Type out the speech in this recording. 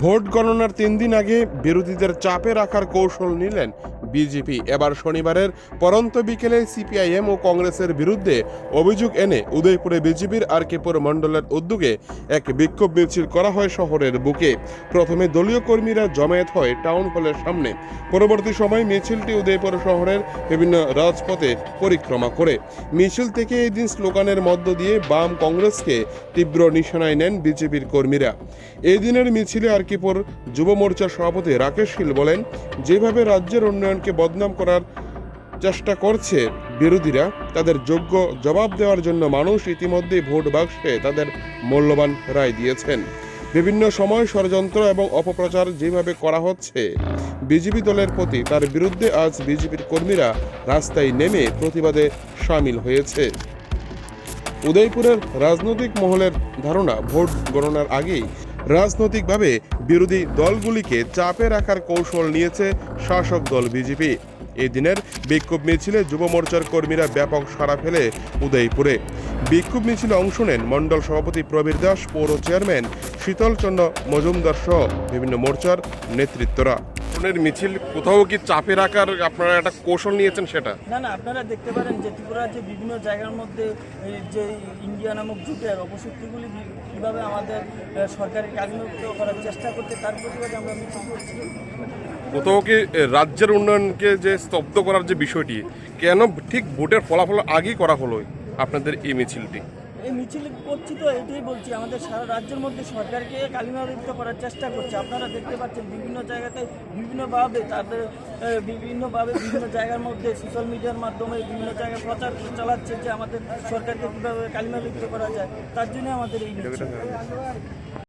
Vote গণনার তিন দিন আগে বিরোধীদের চাপে রাখার কৌশল নিলেন বিজেপি। এবার শনিবারের পরন্ত বিকেলে সিপিআইএম ও কংগ্রেসের বিরুদ্ধে অভিযোগ এনে উদয়পুরে বিজেপির আরকেপুর মণ্ডলের উদ্যোগে এক বিক্ষোভ মিছিল করা হয় শহরের বুকে। প্রথমে দলীয় কর্মীরা জমায়েত হয় টাউন হলের সামনে। পরবর্তী সময় মিছিলটি উদয়পুর শহরের বিভিন্ন রাজপথে পরিক্রমা করে। মিছিল থেকে এই দিন স্লোগানের মধ্য দিয়ে বাম কংগ্রেসকে তীব্র নিশানায় নেন বিজেপির কর্মীরা। এই দিনের মিছিলে আরকিপুর যুব মোর্চার সভাপতি রাকেশ শীল বলেন, যেভাবে রাজ্যের উন্নয়নকে বদনাম করার চেষ্টা করছে বিরোধীরা, তাদের যোগ্য জবাব দেওয়ার জন্য মানুষ ইতিমধ্যেই ভোট বাক্সে তাদের মূল্যবান রায় দিয়েছেন। বিভিন্ন সময় ষড়যন্ত্র এবং অপপ্রচার যেভাবে করা হচ্ছে বিজেপি দলের প্রতি, তার বিরুদ্ধে আজ বিজেপির কর্মীরা রাস্তায় নেমে প্রতিবাদে সামিল হয়েছে। উদয়পুরের রাজনৈতিক মহলের ধারণা ভোট গণনার আগেই রাজনৈতিকভাবে বিরোধী দলগুলিকে চাপে রাখার কৌশল নিয়েছে শাসক দল বিজেপি। এই দিনের বিক্ষোভ মিছিলে যুব মোর্চার কর্মীরা ব্যাপক সাড়া ফেলে উদয়পুরে। বিক্ষোভ মিছিলে অংশ নেন মণ্ডল সভাপতি প্রবীর দাস, পৌর চেয়ারম্যান শীতলচন্দ্র মজুমদার সহ বিভিন্ন মোর্চার নেতৃত্বরা। মিছিল কোথাও কি চাপে রাখার আপনারা একটা কৌশল নিয়েছেন সেটা? না না আপনারা দেখতে পারেন যে ত্রিপুরার যে বিভিন্ন জায়গার মধ্যে এই যে ইন্ডিয়া নামক জুটের অপশক্তিগুলি কীভাবে আমাদের আহ, সরকারকে কাজমুক্ত করার চেষ্টা করছে তার প্রতিবাদে আমরা মিছিল করছি। কোথাও কি রাজ্যের উন্নয়নকে যে স্তব্ধ করার যে বিষয়টি কেন ঠিক ভোটের ফলাফল আগেই করা হলো আপনাদের এই মিছিলটি? এই মিছিল করছি তো এটাই বলছি। আমাদের সারা রাজ্যের মধ্যে সরকারকে কালিমালিপ্ত করার চেষ্টা করছে। আপনারা দেখতে পাচ্ছেন বিভিন্ন জায়গাতে বিভিন্নভাবে তাদের বিভিন্নভাবে বিভিন্ন জায়গার মধ্যে সোশ্যাল মিডিয়ার মাধ্যমে বিভিন্ন জায়গায় প্রচার চালাচ্ছে যে আমাদের সরকারকে কীভাবে কালিমালিপ্ত করা যায়। তার জন্য আমাদের এই।